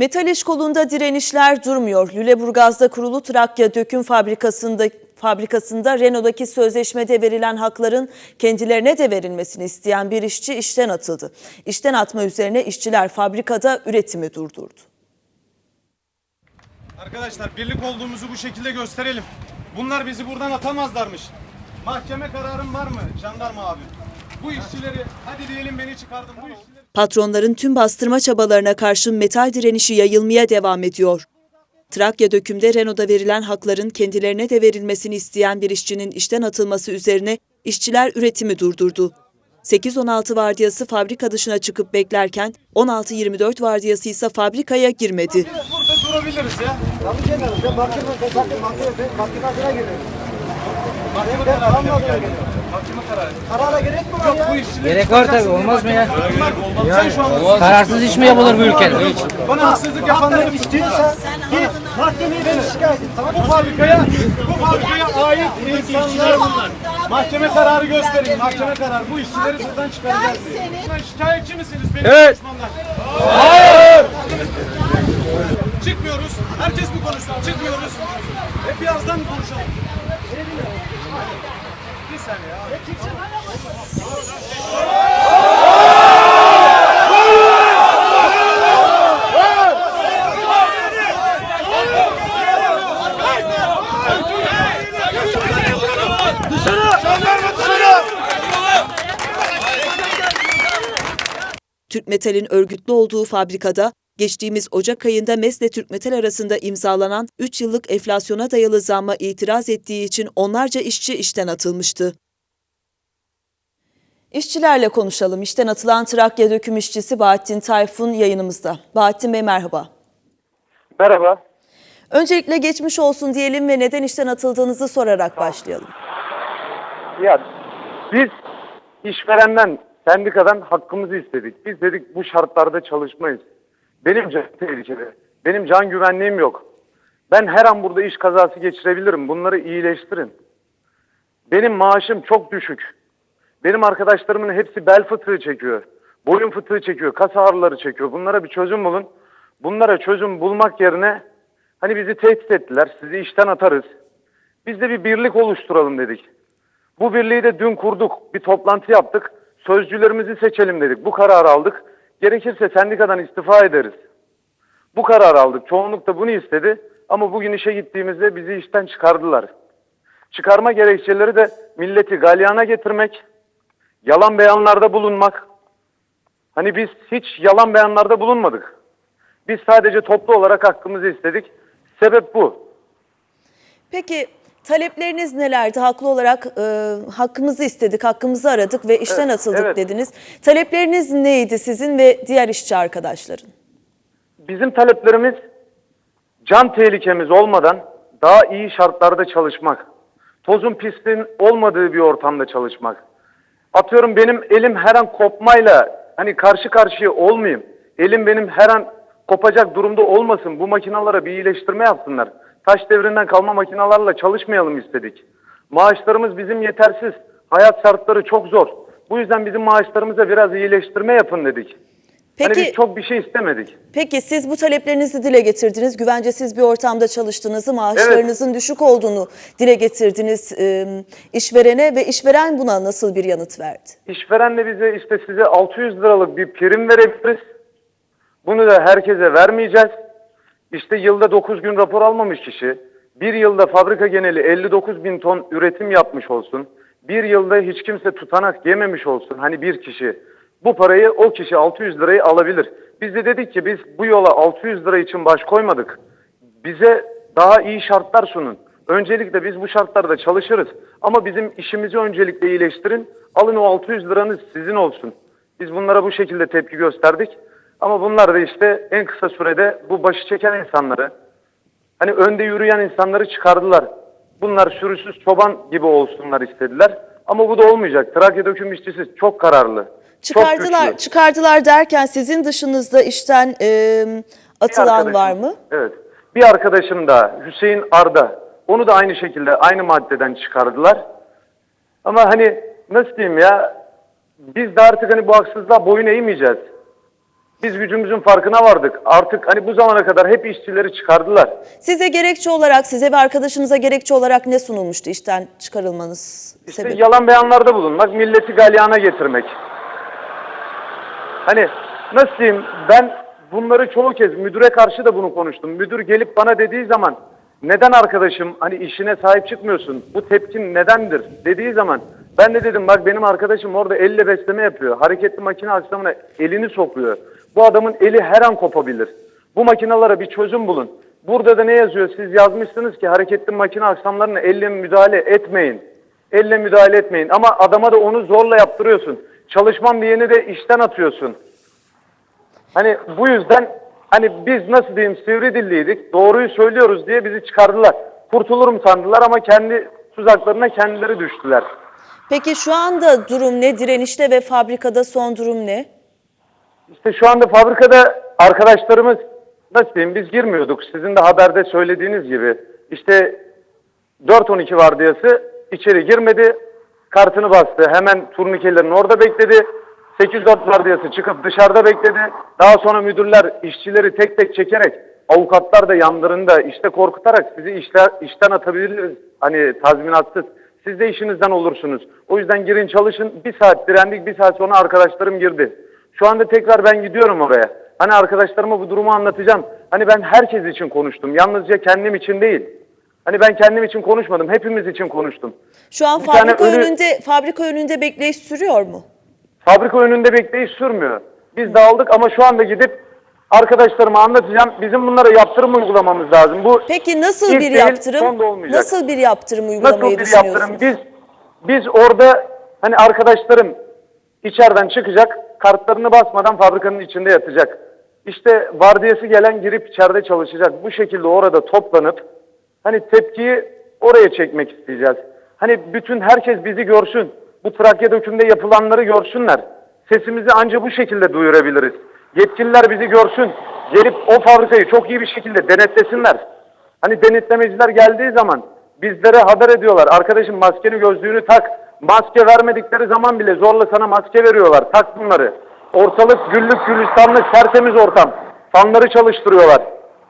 Metal iş kolunda direnişler durmuyor. Lüleburgaz'da kurulu Trakya Döküm Fabrikası'nda fabrikasında Renault'daki sözleşmede verilen hakların kendilerine de verilmesini isteyen bir işçi işten atıldı. İşten atma üzerine işçiler fabrikada üretimi durdurdu. Arkadaşlar birlik olduğumuzu bu şekilde gösterelim. Bunlar bizi buradan atamazlarmış. Mahkeme kararın var mı jandarma abi? Bu işçileri hadi diyelim beni çıkardım bu işçileri. Patronların tüm bastırma çabalarına karşın metal direnişi yayılmaya devam ediyor. Trakya dökümde Renault'a verilen hakların kendilerine de verilmesini isteyen bir işçinin işten atılması üzerine işçiler üretimi durdurdu. 8-16 vardiyası fabrika dışına çıkıp beklerken 16-24 vardiyası ise fabrikaya girmedi. Burada durabiliriz ya. Tabii canım. Sen mahkeme, mahkeme, mahkeme, mahkemesine girin. Mahkeme Ben kararı anladım. gel. Mahkeme kararı. Karara gerek mi var Yok ya? bu işçileri Gerek var tabii olmaz mı ya? Sen şu an Kararsız iş mi yapılır bu ülkede? bana haksızlık yapanları Hakları istiyorsa git mahkemeye beni şikayet et. Tamam mı? bu fabrikaya bu fabrikaya ait insanlar mahkeme kararı gösterin. Mahkeme kararı. Bu işçileri buradan çıkaracağız diye. Şikayetçi misiniz benim Evet. düşmanlar? Hayır. Çıkmıyoruz. Herkes mi konuşsun? Çıkmıyoruz. Hep birazdan mı konuşalım? Bir saniye ya. Türk Metal'in örgütlü olduğu fabrikada geçtiğimiz Ocak ayında MES'le Türk Metal arasında imzalanan 3 yıllık enflasyona dayalı zamma itiraz ettiği için onlarca işçi işten atılmıştı. İşçilerle konuşalım. İşten atılan Trakya döküm işçisi Bahattin Tayfun yayınımızda. Bahattin Bey merhaba. Merhaba. Öncelikle geçmiş olsun diyelim ve neden işten atıldığınızı sorarak başlayalım. Ya biz işverenden, sendikadan hakkımızı istedik. Biz dedik bu şartlarda çalışmayız. Benim can tehlikeli. Benim can güvenliğim yok. Ben her an burada iş kazası geçirebilirim. Bunları iyileştirin. Benim maaşım çok düşük. Benim arkadaşlarımın hepsi bel fıtığı çekiyor. Boyun fıtığı çekiyor. Kas ağrıları çekiyor. Bunlara bir çözüm bulun. Bunlara çözüm bulmak yerine hani bizi tehdit ettiler. Sizi işten atarız. Biz de bir birlik oluşturalım dedik. Bu birliği de dün kurduk. Bir toplantı yaptık. Sözcülerimizi seçelim dedik. Bu kararı aldık. Gerekirse sendikadan istifa ederiz. Bu kararı aldık. Çoğunluk da bunu istedi. Ama bugün işe gittiğimizde bizi işten çıkardılar. Çıkarma gerekçeleri de milleti galyana getirmek, yalan beyanlarda bulunmak. Hani biz hiç yalan beyanlarda bulunmadık. Biz sadece toplu olarak hakkımızı istedik. Sebep bu. Peki talepleriniz nelerdi? Haklı olarak e, hakkımızı istedik, hakkımızı aradık ve işten Evet, atıldık evet. dediniz. Talepleriniz neydi sizin ve diğer işçi arkadaşların? Bizim taleplerimiz can tehlikemiz olmadan daha iyi şartlarda çalışmak. Tozun pisliğin olmadığı bir ortamda çalışmak. Atıyorum benim elim her an kopmayla hani karşı karşıya olmayayım. Elim benim her an kopacak durumda olmasın. Bu makinalara bir iyileştirme yapsınlar. Taş devrinden kalma makinalarla çalışmayalım istedik. Maaşlarımız bizim yetersiz. Hayat şartları çok zor. Bu yüzden bizim maaşlarımıza biraz iyileştirme yapın dedik. Hani Peki biz çok bir şey istemedik. Peki siz bu taleplerinizi dile getirdiniz. Güvencesiz bir ortamda çalıştığınızı, maaşlarınızın düşük olduğunu dile getirdiniz e, işverene ve işveren buna nasıl bir yanıt verdi? İşveren de bize işte size 600 liralık bir prim verebiliriz. Bunu da herkese vermeyeceğiz. İşte yılda 9 gün rapor almamış kişi, bir yılda fabrika geneli 59 bin ton üretim yapmış olsun, bir yılda hiç kimse tutanak yememiş olsun, hani bir kişi. Bu parayı o kişi 600 lirayı alabilir. Biz de dedik ki biz bu yola 600 lira için baş koymadık. Bize daha iyi şartlar sunun. Öncelikle biz bu şartlarda çalışırız. Ama bizim işimizi öncelikle iyileştirin. Alın o 600 liranız sizin olsun. Biz bunlara bu şekilde tepki gösterdik. Ama bunlar da işte en kısa sürede bu başı çeken insanları, hani önde yürüyen insanları çıkardılar. Bunlar sürüsüz çoban gibi olsunlar istediler. Ama bu da olmayacak. Trakya döküm işçisi çok kararlı. çok Çıkardılar, güçlü. çıkardılar derken sizin dışınızda işten e, atılan var mı? Evet. Bir arkadaşım da Hüseyin Arda. Onu da aynı şekilde aynı maddeden çıkardılar. Ama hani nasıl diyeyim ya biz de artık hani bu haksızlığa boyun eğmeyeceğiz. Biz gücümüzün farkına vardık. Artık hani bu zamana kadar hep işçileri çıkardılar. Size gerekçe olarak, size ve arkadaşınıza gerekçe olarak ne sunulmuştu işten çıkarılmanız İşte sebebi? yalan beyanlarda bulunmak, milleti galyana getirmek. Hani nasıl diyeyim ben bunları çoğu kez müdüre karşı da bunu konuştum. Müdür gelip bana dediği zaman neden arkadaşım hani işine sahip çıkmıyorsun? Bu tepkin nedendir? Dediği zaman ben de dedim bak benim arkadaşım orada elle besleme yapıyor. Hareketli makine aksamına elini sokuyor. Bu adamın eli her an kopabilir. Bu makinalara bir çözüm bulun. Burada da ne yazıyor? Siz yazmışsınız ki hareketli makine aksamlarına elle müdahale etmeyin. Elle müdahale etmeyin. Ama adama da onu zorla yaptırıyorsun. Çalışman bir yeni de işten atıyorsun. Hani bu yüzden hani biz nasıl diyeyim sivri dilliydik. Doğruyu söylüyoruz diye bizi çıkardılar. Kurtulurum sandılar ama kendi tuzaklarına kendileri düştüler. Peki şu anda durum ne? Direnişte ve fabrikada son durum ne? İşte şu anda fabrikada arkadaşlarımız nasıl diyeyim biz girmiyorduk. Sizin de haberde söylediğiniz gibi. İşte 4-12 vardiyası içeri girmedi. Kartını bastı. Hemen turnikelerini orada bekledi. 8-4 vardiyası çıkıp dışarıda bekledi. Daha sonra müdürler işçileri tek tek çekerek avukatlar da yanlarında işte korkutarak sizi işler, işten atabiliriz. Hani tazminatsız. Siz de işinizden olursunuz. O yüzden girin çalışın. Bir saat direndik. Bir saat sonra arkadaşlarım girdi. Şu anda tekrar ben gidiyorum oraya. Hani arkadaşlarıma bu durumu anlatacağım. Hani ben herkes için konuştum. Yalnızca kendim için değil. Hani ben kendim için konuşmadım. Hepimiz için konuştum. Şu an Bir tane fabrika ölü- önünde fabrika önünde bekleyiş sürüyor mu? Fabrika önünde bekleyiş sürmüyor. Biz dağıldık ama şu anda gidip arkadaşlarıma anlatacağım. Bizim bunlara yaptırım uygulamamız lazım. Bu Peki nasıl ilk bir değil, yaptırım? son da olmayacak. Nasıl bir yaptırım uygulamayı Nasıl bir yaptırım? düşünüyorsunuz? Biz biz orada hani arkadaşlarım içeriden çıkacak, kartlarını basmadan fabrikanın içinde yatacak. İşte vardiyası gelen girip içeride çalışacak. Bu şekilde orada toplanıp hani tepkiyi oraya çekmek isteyeceğiz. Hani bütün herkes bizi görsün. Bu Trakya dökümde yapılanları görsünler. Sesimizi anca bu şekilde duyurabiliriz. Yetkililer bizi görsün. Gelip o fabrikayı çok iyi bir şekilde denetlesinler. Hani denetlemeciler geldiği zaman bizlere haber ediyorlar. Arkadaşım maskeni gözlüğünü tak. Maske vermedikleri zaman bile zorla sana maske veriyorlar. Tak bunları. Ortalık güllük gülistanlık tertemiz ortam. Fanları çalıştırıyorlar.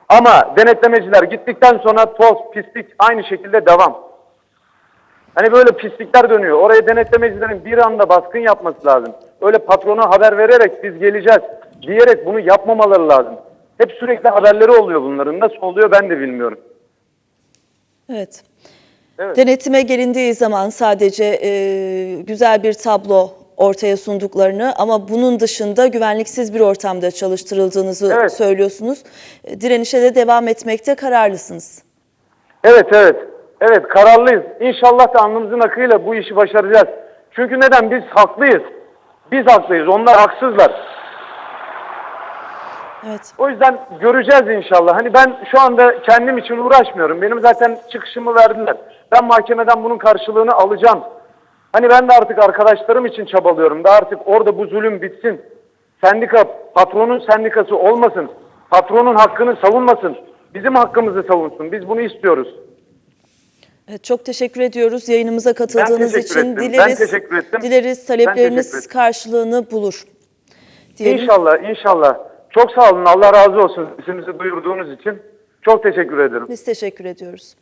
Ama denetlemeciler gittikten sonra toz, pislik aynı şekilde devam. Hani böyle pislikler dönüyor. Oraya denetlemecilerin bir anda baskın yapması lazım. Öyle patrona haber vererek biz geleceğiz diyerek bunu yapmamaları lazım. Hep sürekli haberleri oluyor bunların. Nasıl oluyor ben de bilmiyorum. Evet. Evet. Denetime gelindiği zaman sadece e, güzel bir tablo ortaya sunduklarını ama bunun dışında güvenliksiz bir ortamda çalıştırıldığınızı Evet. söylüyorsunuz. E, Direnişe de devam etmekte kararlısınız. Evet evet. Evet kararlıyız. İnşallah da alnımızın akıyla bu işi başaracağız. Çünkü neden? Biz haklıyız. Biz haklıyız. Onlar haksızlar. Evet. O yüzden göreceğiz inşallah. Hani ben şu anda kendim için uğraşmıyorum. Benim zaten çıkışımı verdiler. Ben mahkemeden bunun karşılığını alacağım. Hani ben de artık arkadaşlarım için çabalıyorum. Da artık orada bu zulüm bitsin. Sendika, patronun sendikası olmasın. Patronun hakkını savunmasın. Bizim hakkımızı savunsun. Biz bunu istiyoruz. Evet, Çok teşekkür ediyoruz yayınımıza katıldığınız için. ettim. Ben Dileriz, teşekkür ettim. dileriz Ben talepleriniz ettim. karşılığını bulur. Diyelim. İnşallah, inşallah. Çok sağ olun. Allah razı olsun sesimizi duyurduğunuz için. Çok teşekkür ederim. Biz teşekkür ediyoruz.